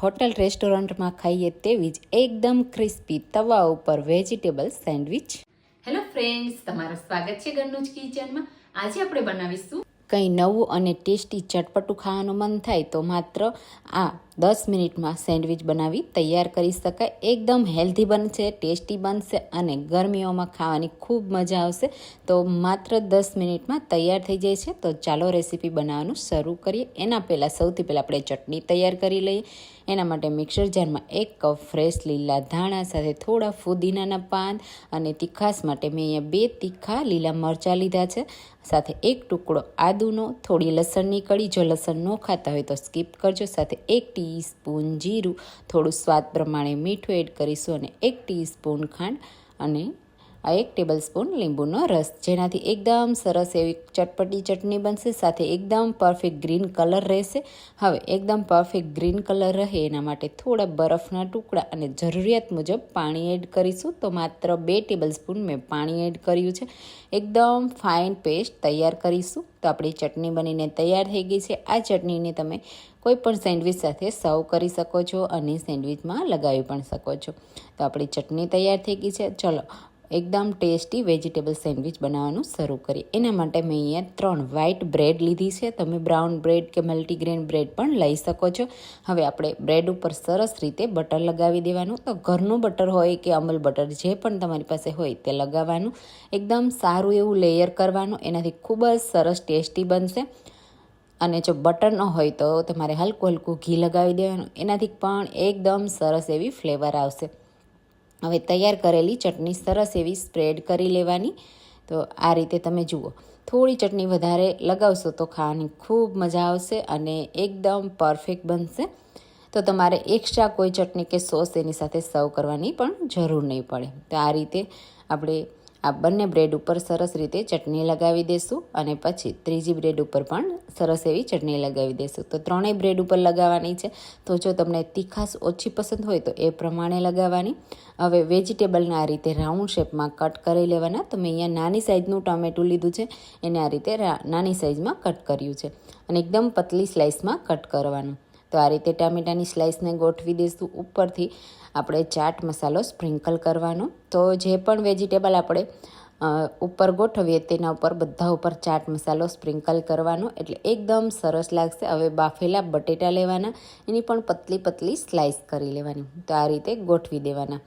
Hotel રેસ્ટોરન્ટમાં ખાઈએ તેવી જ એકદમ ક્રિસ્પી તવા ઉપર વેજીટેબલ સેન્ડવિચ. હેલો ફ્રેન્ડ્સ તમારું સ્વાગત છે ઘરનું જ કિચનમાં. આજે આપણે બનાવીશું કંઈ નવું અને ટેસ્ટી ચટપટું ખાવાનું મન થાય તો માત્ર આ દસ મિનિટમાં સેન્ડવિચ બનાવી તૈયાર કરી શકાય. એકદમ હેલ્ધી બનશે, ટેસ્ટી બનશે અને ગરમીઓમાં ખાવાની ખૂબ મજા આવશે. તો માત્ર દસ મિનિટમાં તૈયાર થઈ જાય છે. તો ચાલો રેસીપી બનાવવાનું શરૂ કરીએ. એના પહેલાં સૌથી પહેલાં આપણે ચટણી તૈયાર કરી લઈએ. એના માટે મિક્સર જારમાં એક કપ ફ્રેશ લીલા ધાણા, સાથે થોડા ફુદીનાના પાન અને તીખાસ માટે મેં અહીંયા બે તીખા લીલા મરચાં લીધા છે. સાથે એક ટુકડો આદુનો, થોડી લસણની કળી. જો લસણ ન ખાતા હોય તો સ્કીપ કરજો. સાથે એક ટીસ્પૂન જીરું થોડું સ્વાદ પ્રમાણે મીઠું એડ કરીશું અને એક ટીસ્પૂન ખાંડ અને આ એક ટેબલ સ્પૂન લીંબુનો રસ, જેનાથી એકદમ સરસ એવી ચટપટી ચટણી બનશે, સાથે એકદમ પરફેક્ટ ગ્રીન કલર રહેશે. હવે એકદમ પરફેક્ટ ગ્રીન કલર રહે એના માટે થોડા બરફના ટુકડા અને જરૂરિયાત મુજબ પાણી એડ કરીશું. તો માત્ર બે ટેબલ સ્પૂન મેં પાણી એડ કર્યું છે. એકદમ ફાઇન પેસ્ટ તૈયાર કરીશું. તો આપણી ચટણી બનીને તૈયાર થઈ ગઈ છે. આ ચટણીને તમે કોઈ પણ સેન્ડવિચ સાથે સર્વ કરી શકો છો અને સેન્ડવિચમાં લગાવી પણ શકો છો. તો આપણી ચટણી તૈયાર થઈ ગઈ છે. ચલો એકદમ ટેસ્ટી વેજીટેબલ સેન્ડવિચ બનાવવાનું શરૂ કરીએ એના માટે મેં અહીંયા ત્રણ વ્હાઇટ બ્રેડ લીધી છે. તમે બ્રાઉન બ્રેડ કે મલ્ટીગ્રેન બ્રેડ પણ લઈ શકો છો. હવે આપણે બ્રેડ ઉપર સરસ રીતે બટર લગાવી દેવાનું. તો ઘરનું બટર હોય કે અમુલ બટર જે પણ તમારી પાસે હોય તે લગાવવાનું. એકદમ સારું એવું લેયર કરવાનું. એનાથી ખૂબ જ સરસ ટેસ્ટી બનશે. અને જો બટર ન હોય તો તમારે હલકું હલકું ઘી લગાવી દેવાનું. એનાથી પણ એકદમ સરસ એવી ફ્લેવર આવશે. હવે તૈયાર કરેલી ચટણી સરસ એવી સ્પ્રેડ કરી લેવાની. તો આ રીતે તમે જુઓ. થોડી ચટણી વધારે લગાવશો તો ખાવાની ખૂબ મજા આવશે અને એકદમ પરફેક્ટ બનશે. તો તમારે એક્સ્ટ્રા કોઈ ચટણી કે સોસ એની સાથે સર્વ કરવાની પણ જરૂર નહીં પડે. તો આ રીતે આપણે આ બંને બ્રેડ ઉપર સરસ રીતે ચટણી લગાવી દેશું અને પછી ત્રીજી બ્રેડ ઉપર પણ સરસ એવી ચટણી લગાવી દેશું. તો ત્રણેય બ્રેડ ઉપર લગાવવાની છે. તો જો તમને તીખાશ ઓછી પસંદ હોય તો એ પ્રમાણે લગાવવાની. હવે વેજીટેબલને આ રીતે રાઉન્ડ શેપમાં કટ કરી લેવાના. તો મેં અહીંયા નાની સાઇઝનું ટામેટું લીધું છે. એને આ રીતે નાની સાઇઝમાં કટ કર્યું છે. અને એકદમ પતલી સ્લાઇસમાં કટ કરવાનું. તો આ રીતે ટામેટાની સ્લાઇસને ગોઠવી દઈશું. ઉપરથી આપણે ચાટ મસાલો સ્પ્રિંકલ કરવાનો. તો જે પણ વેજીટેબલ આપણે ઉપર ગોઠવીએ તેના ઉપર બધા ઉપર ચાટ મસાલો સ્પ્રિંકલ કરવાનો. એટલે એકદમ સરસ લાગશે. હવે બાફેલા બટેટા લેવાના. એની પણ પતલી પતલી સ્લાઇસ કરી લેવાની. તો આ રીતે ગોઠવી દેવાના.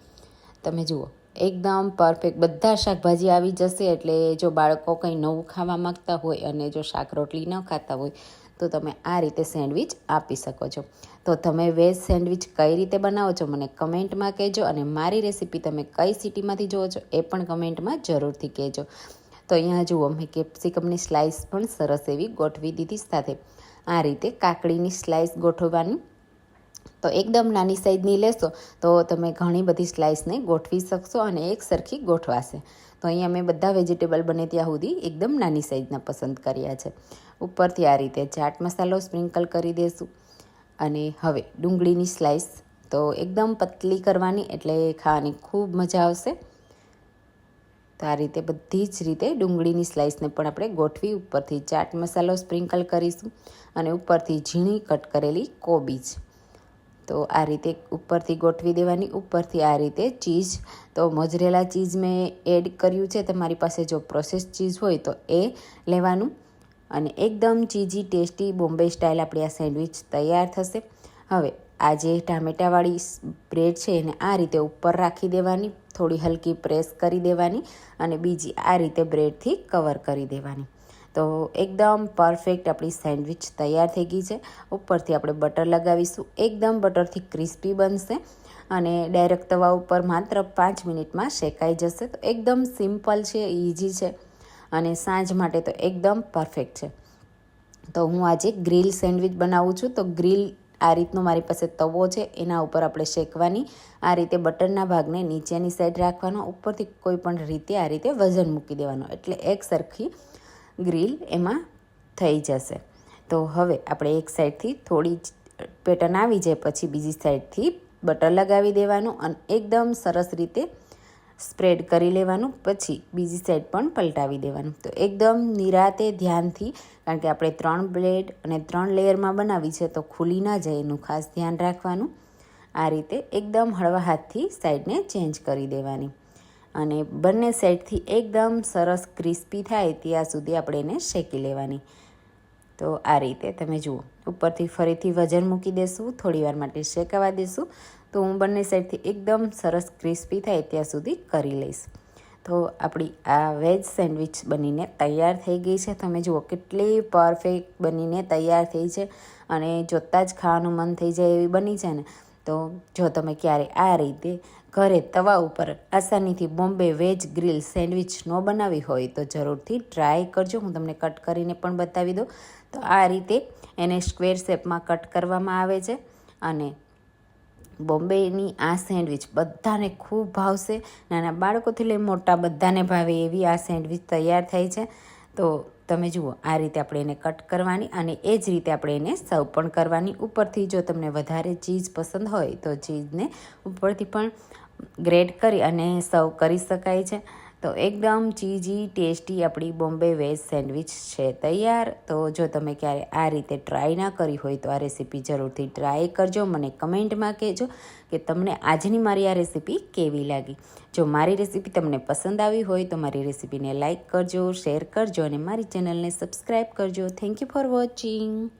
તમે જુઓ, એકદમ પરફેક્ટ. બધા શાકભાજી આવી જશે એટલે જો બાળકો કંઈ નવું ખાવા માગતા હોય અને જો શાક રોટલી ન ખાતા હોય તો તમે આ રીતે સેન્ડવિચ આપી શકો છો. તો તમે વેજ સેન્ડવિચ કઈ રીતે બનાવો છો મને કમેન્ટમાં કહેજો અને મારી રેસીપી તમે કઈ સિટીમાંથી જુઓ છો એ પણ કમેન્ટમાં જરૂરથી કહેજો. તો અહીંયા જુઓ, મેં કેપ્સિકમની સ્લાઇસ પણ સરસ એવી ગોઠવી દીધી સાથે. આ રીતે કાકડીની સ્લાઇસ ગોઠવવાની. તો એકદમ નાની સાઈઝની લેશો તો તમે ઘણી બધી સ્લાઇસને ગોઠવી શકશો અને એક સરખી ગોઠવાશે. તો અહીંયા મેં બધા વેજીટેબલ બને ત્યાં સુધી એકદમ નાની સાઈઝના પસંદ કર્યા છે. ઉપરથી આ રીતે ચાટ મસાલો સ્પ્રિંકલ કરી દઈશું અને હવે ડુંગળીની સ્લાઇસ તો એકદમ પતલી કરવાની એટલે ખાવાની ખૂબ મજા આવશે. તો આ રીતે બધી જ રીતે ડુંગળીની સ્લાઇસને પણ આપણે ગોઠવી ઉપરથી ચાટ મસાલો સ્પ્રિંકલ કરીશું અને ઉપરથી ઝીણી કટ કરેલી કોબીજ. તો આ રીતે ઉપરથી ગોઠવી દેવાની, ઉપરથી આ રીતે ચીઝ. તો મોજરેલા ચીઝ મેં એડ કર્યું છે. તમારી પાસે જો પ્રોસેસ ચીઝ હોય તો એ લેવાનું. અને એકદમ ચીઝી, ટેસ્ટી બોમ્બે સ્ટાઇલ આપણી આ સેન્ડવિચ તૈયાર થશે. હવે, આ જે ટામેટાવાળી બ્રેડ છે એને આ રીતે ઉપર રાખી દેવાની, થોડી હલકી પ્રેસ કરી દેવાની અને બીજી આ રીતે બ્રેડથી કવર કરી દેવાની. તો એકદમ પરફેક્ટ આપણી સેન્ડવિચ તૈયાર થઈ ગઈ છે. ઉપરથી આપણે બટર લગાવીશું. એકદમ બટરથી ક્રિસ્પી બનશે અને ડાયરેક્ટ તવા ઉપર માત્ર પાંચ મિનિટમાં શેકાઈ જશે. તો એકદમ સિમ્પલ છે ઇઝી છે. અને સાંજ માટે તો એકદમ પરફેક્ટ છે. તો હું આજે ગ્રીલ સેન્ડવિચ બનાવું છું. તો ગ્રીલ આ રીતનો મારી પાસે તવો છે. એના ઉપર આપણે શેકવાની, આ રીતે બટરના ભાગને નીચેની સાઈડ રાખવાનો, ઉપરથી કોઈ પણ રીતે આ રીતે વજન મૂકી દેવાનું. એટલે એક સરખી ગ્રીલ એમાં થઈ જશે. તો હવે આપણે એક સાઈડથી થોડી પેટર્ન આવી જાય, પછી બીજી સાઈડથી બટર લગાવી દેવાનું અને એકદમ સરસ રીતે સ્પ્રેડ કરી લેવાનું, પછી બીજી સાઈડ પણ પલટાવી દેવાનું. તો એકદમ નિરાતે ધ્યાનથી, કારણ કે આપણે ત્રણ બ્લેડ અને ત્રણ લેયરમાં બનાવી છે, તો ખુલી ના જાય એનું ખાસ ધ્યાન રાખવાનું. આ રીતે એકદમ હળવા હાથથી સાઈડને ચેન્જ કરી દેવાની. અને બંને સાઈડથી એકદમ સરસ ક્રિસ્પી થાય ત્યાં સુધી આપણે એને શેકી લેવાની. તો આ રીતે તમે જુઓ. ઉપરથી ફરીથી વજન મૂકી દેશું, થોડી વાર માટે શેકાવા દેશું. તો હું બંને સાઈડથી એકદમ સરસ ક્રિસ્પી થાય ત્યાં સુધી કરી લઈશ. તો આપણી આ વેજ સેન્ડવિચ બનીને તૈયાર થઈ ગઈ છે. તમે જુઓ કેટલી પરફેક્ટ બનીને તૈયાર થઈ છે અને જોતાં જ ખાવાનું મન થઈ જાય એવી બની છે ને. તો જો તમે ક્યારે આ રીતે ઘરે તવા ઉપર આસાનીથી બોમ્બે વેજ ગ્રીલ સેન્ડવિચ ન બનાવી હોય તો જરૂરથી ટ્રાય કરજો. હું તમને કટ કરીને પણ બતાવી દઉં. તો આ રીતે એને સ્ક્વેર શેપમાં કટ કરવામાં આવે છે અને બોમ્બેની આ સેન્ડવિચ બધાને ખૂબ ભાવશે. નાના બાળકોથી લઈ મોટા બધાને ભાવે એવી આ સેન્ડવિચ તૈયાર થાય છે. તો તમે જુઓ, આ રીતે આપણે એને કટ કરવાની અને એ જ રીતે આપણે એને સર્વ પણ કરવાની. ઉપરથી જો તમને વધારે ચીઝ પસંદ હોય તો ચીઝને ઉપરથી પણ ગ્રેડ કરી અને સર્વ કરી શકાય છે. તો એકદમ ચીઝી, ટેસ્ટી આપણી બોમ્બે વેજ સેન્ડવિચ છે તૈયાર. તો જો તમે ક્યારે આ રીતે ટ્રાય ના કરી હોય તો આ રેસીપી જરૂરથી ટ્રાય કરજો. મને કમેન્ટમાં કહેજો કે તમને આજની મારી આ રેસીપી કેવી લાગી. જો મારી રેસીપી તમને પસંદ આવી હોય તો મારી રેસીપીને લાઇક કરજો, શેર કરજો અને મારી ચેનલને સબસ્ક્રાઈબ કરજો. Thank you for watching.